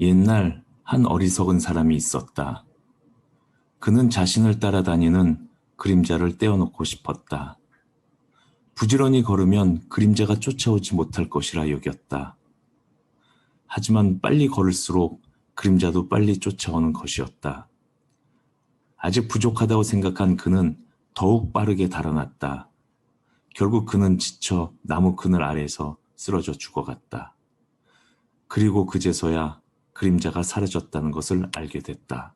옛날 한 어리석은 사람이 있었다. 그는 자신을 따라다니는 그림자를 떼어놓고 싶었다. 부지런히 걸으면 그림자가 쫓아오지 못할 것이라 여겼다. 하지만 빨리 걸을수록 그림자도 빨리 쫓아오는 것이었다. 아직 부족하다고 생각한 그는 더욱 빠르게 달아났다. 결국 그는 지쳐 나무 그늘 아래에서 쓰러져 죽어갔다. 그리고 그제서야 그림자가 사라졌다는 것을 알게 됐다.